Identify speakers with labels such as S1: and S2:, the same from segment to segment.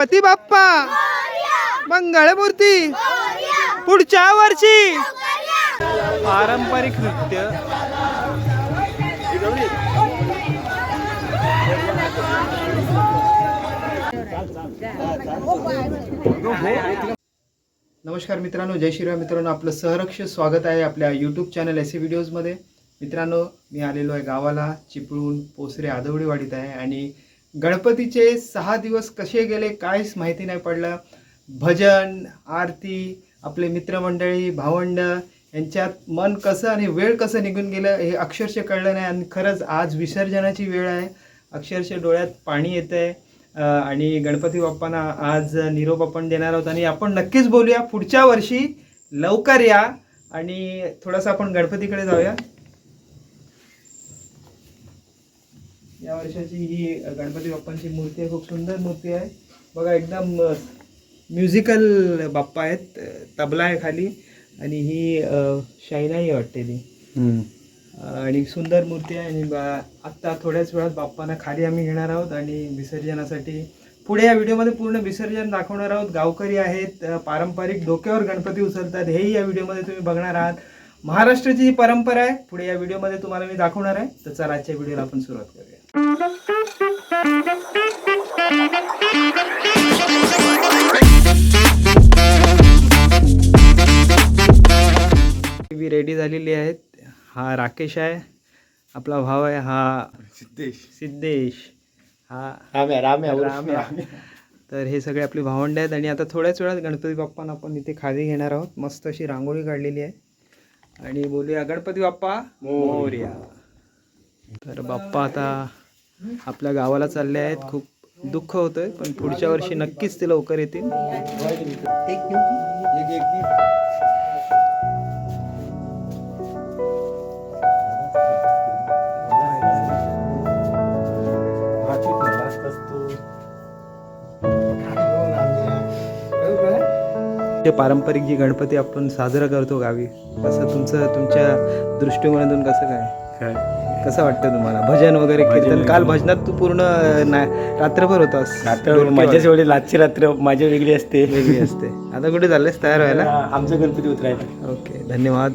S1: पती बाप्पा. मंगळमूर्ती. पुढच्या वर्षी. पारंपरिक नृत्य. नमस्कार मित्रांनो जय श्रीराम मित्रांनो आपलं सहर्ष स्वागत आहे आपल्या यूट्यूब चॅनल एस व्हिडिओजमध्ये मित्रांनो मी आलेलो आहे गावाला चिपळूण पोसरे आदवडीवाडीत आहे आणि गणपतीचे सहा दिवस कसे गेले काहीच माहिती नाही पडलं. भजन आरती आपले मित्रमंडळी भावंड यांच्यात मन कसं आणि वेळ कसं निघून गेलं हे अक्षरशः कळलं नाही. आणि खरंच आज विसर्जनाची वेळ आहे. अक्षरशः डोळ्यात पाणी येतं आहे आणि गणपती बाप्पांना आज निरोप आपण देणार आहोत. आणि आपण नक्कीच बोलूया पुढच्या वर्षी लवकर या. आणि थोडंसं आपण गणपतीकडे जाऊया. या वर्षाची ही गणपती बाप्पांची मूर्ती आहे खूप सुंदर मूर्ती आहे. बघा एकदम म्युझिकल बाप्पा आहेत. तबला आहे खाली आणि ही अ, शाईनाई वाटते ती आणि सुंदर मूर्ती आहे आणि बा- आत्ता थोड्याच वेळात बाप्पांना खाली आम्ही घेणार आहोत आणि विसर्जनासाठी पुढे या व्हिडिओमध्ये पूर्ण विसर्जन दाखवणार आहोत. गावकरी आहेत पारंपरिक डोक्यावर गणपती उचलतात. हेही या व्हिडिओमध्ये तुम्ही बघणार आहात. महाराष्ट्राची जी परंपरा आहे. पुढे या व्हिडिओमध्ये तुम्हाला मी दाखवणार आहे. तर चला आजच्या व्हिडिओला आपण सुरुवात करूया. रेडी झालेली आहेत. हा राकेश आहे. आपला भाव आहे हा
S2: सिद्धेश.
S1: सिद्धेश. हा.
S2: राम्या राम्या
S1: राम्या. तर हे सगळे आपले भावंड आहेत आणि आता थोड्याच वेळात गणपती बाप्पांना आपण इथे खाली घेणार आहोत. मस्त अशी रांगोळी काढलेली आहे. आणि बोलूया गणपती बाप्पा मोरया. तर बाप्पा आता आपल्या गावाला चालले आहेत. खूप दुःख होतंय पण पुढच्या वर्षी नक्कीच ते लवकर येतील. पारंपरिक जी गणपती आपण साजरा करतो गावी तसं तुमचं तुमच्या दृष्टिकोनातून कसं काय? कसं वाटतं तुम्हाला? भजन वगैरे कीर्तन? काल भजनात तू पूर्ण ना- रात्रभर होतास.
S2: माझ्याच एवढी लाजची रात्र माझी वेगळी असते.
S1: वेगळी असते. आता कुठे चाललेस? तयार व्हायला?
S2: आमचा गणपती उतरायला.
S1: ओके धन्यवाद.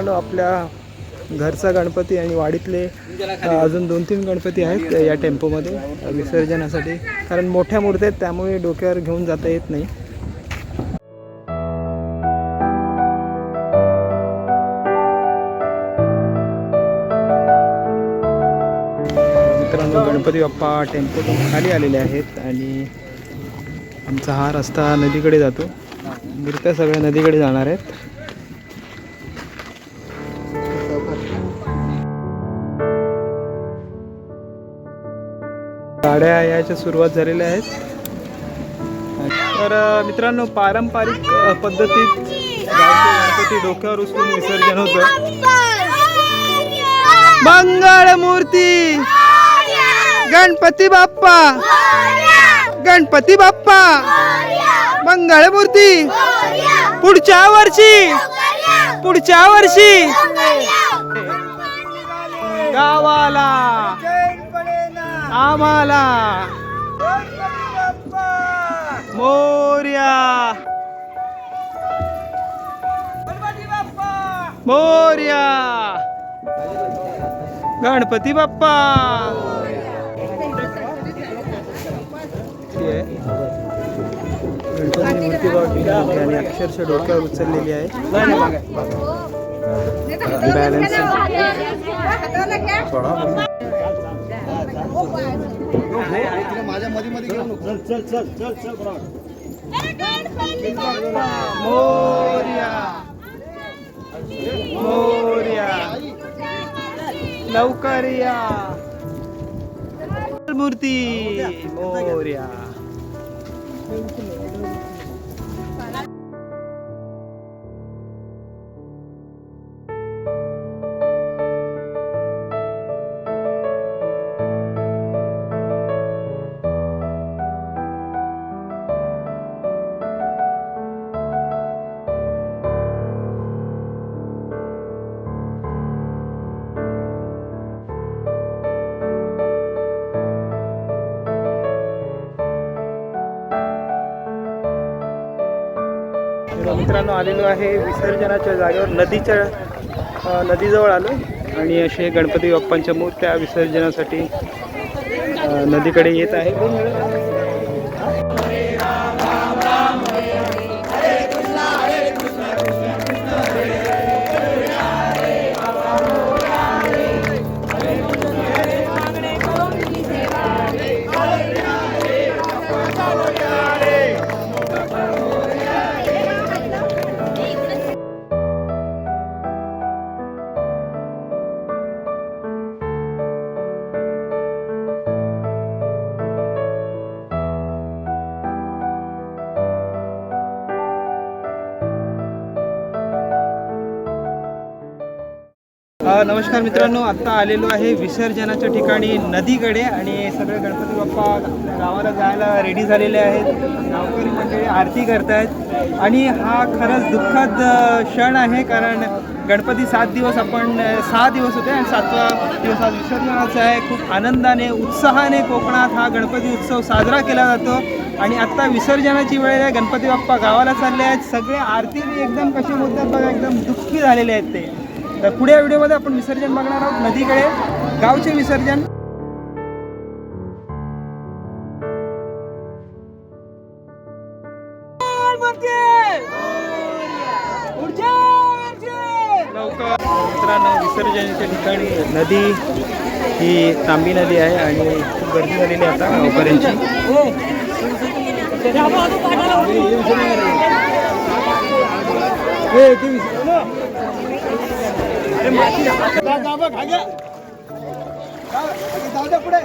S1: मित्रांनो आपल्या घरचा गणपती आणि वाडीतले अजून दोन तीन गणपती आहेत या टेम्पोमध्ये विसर्जनासाठी. कारण मोठ्या मूर्त्या आहेत त्यामुळे डोक्यावर घेऊन जाता येत नाही. मित्रांनो गणपती बाप्पा टेम्पोतून खाली आलेले आहेत आणि आमचा हा रस्ता नदीकडे जातो. मूर्त्या सगळ्या नदीकडे जाणार आहेत. साड्या यायच्या सुरुवात झालेल्या आहेत. तर मित्रांनो पारंपरिक पद्धतीत गणपती डोक्यावर उचलून विसर्जन होतं. मंगळ मूर्ती गणपती बाप्पा! गणपती बाप्पा! मंगळ मूर्ती पुढच्या वर्षी! पुढच्या वर्षी! गावाला! आम्हाला. मोर्या. मोर्या. गणपती बाप्पा. आहे. गणपती मूर्ती बघा आणि अक्षरशः डोक्यावर उचललेली आहे बॅलन्स मोर्या मोर्या लवकर या मूर्ती मोर्या मित्रांनो आलेलो आहे विसर्जनाच्या जागेवर नदीच्या नदीजवळ आलो आणि असे गणपती बाप्पांच्या मूर्त्या विसर्जनासाठी नदीकडे येत आहे. नमस्कार मित्रांनो आत्ता आलेलो आहे विसर्जनाच्या ठिकाणी नदीकडे आणि सगळे गणपती बाप्पा गावाला जायला रेडी झालेले आहेत. गावकरी मंडळी आरती करतायत. आणि हा खरंच दुःखद क्षण आहे कारण गणपती सात दिवस आपण सहा दिवस होते आणि सातवा दिवस आज विसर्जनाचा आहे. खूप आनंदाने उत्साहाने कोकणात हा गणपती उत्सव साजरा केला जातो. आणि आत्ता विसर्जनाची वेळ आहे. गणपती बाप्पा गावाला चालले आहेत. सगळे आरती एकदम कसे बोलतात बघा एकदम दुःखी झालेले आहेत ते. तर पुढे व्हिडिओमध्ये आपण विसर्जन बघणार आहोत. नदीकडे गावचे विसर्जन. मित्रांनो विसर्जनाच्या ठिकाणी नदी ही तांबी नदी आहे आणि खूप गर्दी झालेली आता गावकऱ्यांची. जाऊ द्या पुढे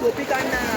S1: टोपी काढणार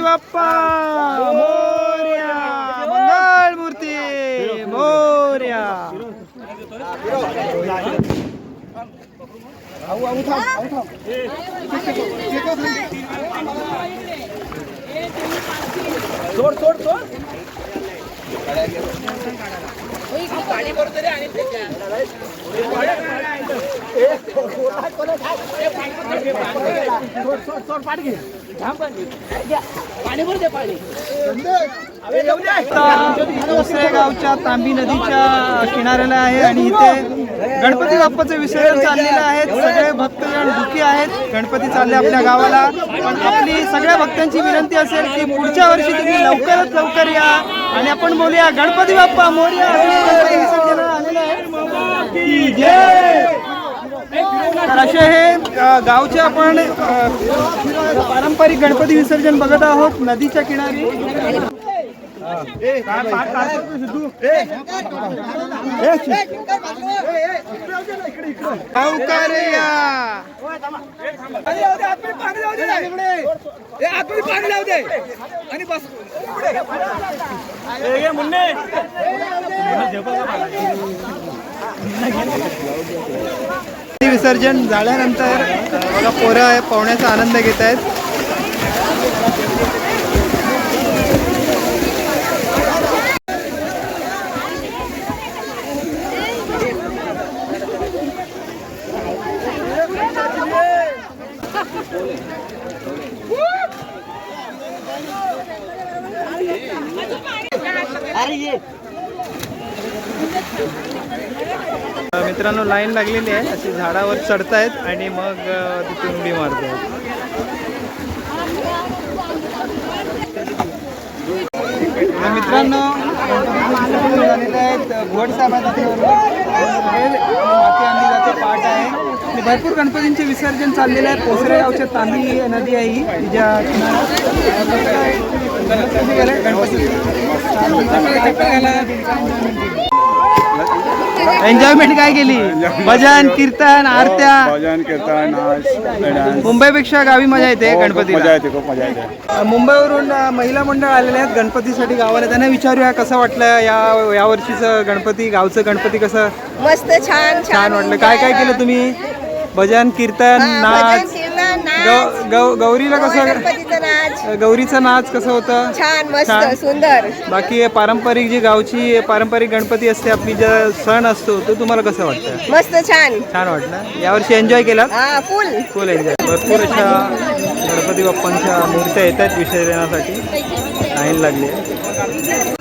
S1: बाप्पा मोर्या मंगळ मूर्ती मोर्या.
S2: सोड सोड सोड.
S1: दुसऱ्या गावच्या तांबी नदीच्या किनाऱ्याला आहे आणि इथे गणपती बाप्पाचं विसर्जन चाललेलं आहे. सगळे भक्तजण दुखी आहेत. गणपती चालले आपल्या गावाला. पण आपली सगळ्या भक्तांची विनंती असेल की पुढच्या वर्षी तुम्ही लवकरात लवकर या. आणि आपण बोलूया गणपती बाप्पा मोर्या आलेला आहे? तर असे हे गावचे आपण पारंपरिक गणपती विसर्जन बघत आहोत नदीच्या किनारी. गावकऱ्या विसर्जन झाल्यानंतर अ, बघा पोरं पोहण्याचा आनंद घेत आहेत. अ, मित्रांनो लाईन लागलेली आहे. अशी झाडावर चढतायत आणि मग तिथून उडी मारत आहेत मित्रांनो झालेले आहेत घोड साहेब पाठ आहे. भरपूर गणपतींचे विसर्जन चाललेले आहे. पोसरे गावच्या तांबी नदी आहे ही गणपती. एन्जॉयमेंट काय केली? भजन कीर्तन आरत्या?
S3: भजन कीर्तन नाच
S1: मुंबईपेक्षा गावी मजा येते
S3: खूप
S1: गणपतीला.
S3: मजा येते खूप मजा येते.
S1: मुंबईवरून महिला मंडळ आलेले आहेत गणपतीसाठी गावाला. त्यांना विचारूया कसं वाटलं या या वर्षीचं गणपती गावचं गणपती कसं?
S4: मस्त छान
S1: छान वाटलं. काय काय केलं तुम्ही? भजन कीर्तन
S4: हा, भजन,
S1: नाच. गौरीला कसं
S4: नाच.
S1: गौरीचं नाच कसं होतं?
S4: छान मस्त
S1: छान.
S4: सुंदर.
S1: बाकी पारंपरिक जी गावची पारंपरिक गणपती असते आपली ज्या सण असतो तो तुम्हाला कसं वाटतं?
S4: मस्त छान.
S1: छान वाटलं. यावर्षी एन्जॉय केला?
S4: हा फुल
S1: फुल एन्जॉय भरपूर अशा गणपती बाप्पांच्या मूर्त्या येतात विसर्जनासाठी. लाईन लागली आहे.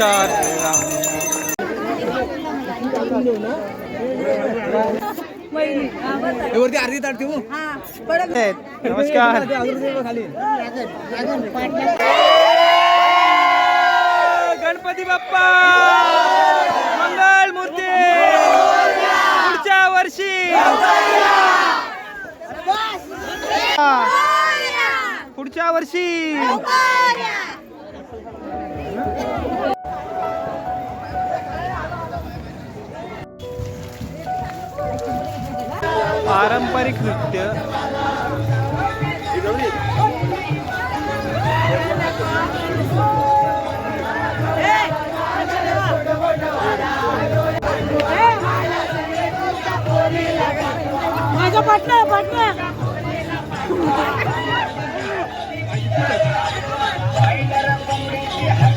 S1: नमस्कार.
S2: वरती अर्धी ताट ठेवू?
S1: नमस्कार. गणपती बाप्पा! मंगल मूर्ती! पुढच्या वर्षी! पुढच्या वर्षी! पारंपरिक नृत्य.
S5: माझा पाटणा पाटणा.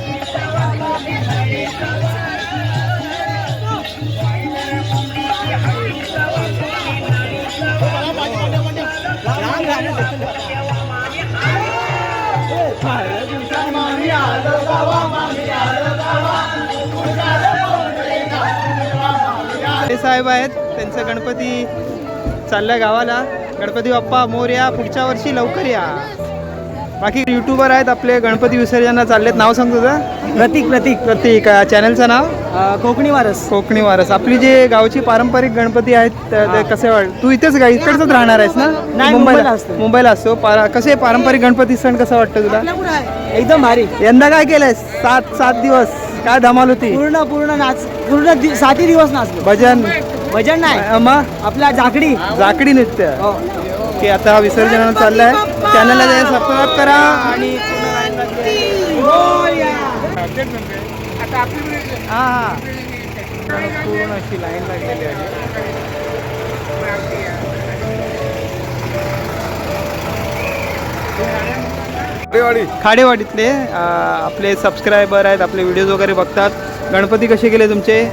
S1: साहेब आहेत. त्यांचं गणपती चालल्या गावाला. गणपती बाप्पा मोर्या पुढच्या वर्षी लवकर या. बाकी युट्यूबर आहेत आपले गणपती विसर्जनाला चाललेत. नाव सांग तुझं?
S2: प्रतीक प्रतीक.
S1: प्रतीक चॅनलचं नाव?
S2: कोकणी वारस.
S1: कोकणी वारस. आपली जे गावची पारंपरिक गणपती आहेत त- कसे वाट तू इथेच गा इकडचंच राहणार आहेस ना?
S2: मुंबईला असतो.
S1: मुंबईला असतो. कसे पारंपरिक गणपती सण कसं वाटतं तुला?
S2: एकदम भारी.
S1: यंदा काय केलंयस? सात सात दिवस. काय धमाल होती?
S2: पूर्ण पूर्ण नाच पूर्ण दि- सातही दिवस नाचलो.
S1: भजन?
S2: भजन नाही.
S1: मग
S2: आपला जाकडी
S1: जाकडी नृत्य.
S2: हो.
S1: आता हा विसर्जनाला चाललाय. चॅनलला सबस्क्राईब करा आणि आहे. हा हा. पूर्ण अशी लाईन लागलेली आहे. खाडेवाडीतले अं, आपले सबस्क्रायबर आहेत आपले व्हिडिओज वगैरे बघतात. गणपती कसे गेले तुमचे?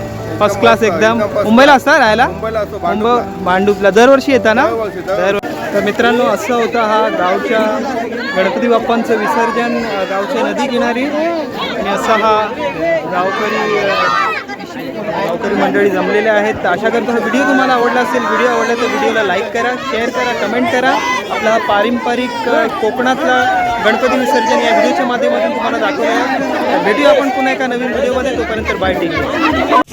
S1: फर्स्ट क्लास एकदम. मुंबईला असता राहायला? मुंबई भांडूपला. दरवर्षी येता ना? दर तर मित्रांनो असं होतं हा गावच्या गणपती बाप्पांचं विसर्जन गावच्या नदी किनारी आणि असा हा गावकरी गावकरी मंडळी जमलेले आहेत. तर अशा करता हा व्हिडिओ तुम्हाला आवडला असेल. व्हिडिओ आवडला तर व्हिडिओला लाईक करा शेअर करा कमेंट करा. आपला हा पारंपरिक कोकणातला गणपती विसर्जन या व्हिडिओच्या माध्यमातून तुम्हाला दाखवूया भेटूया आपण पुन्हा एका नवीन व्हिडिओमध्ये. तोपर्यंत बाय टेक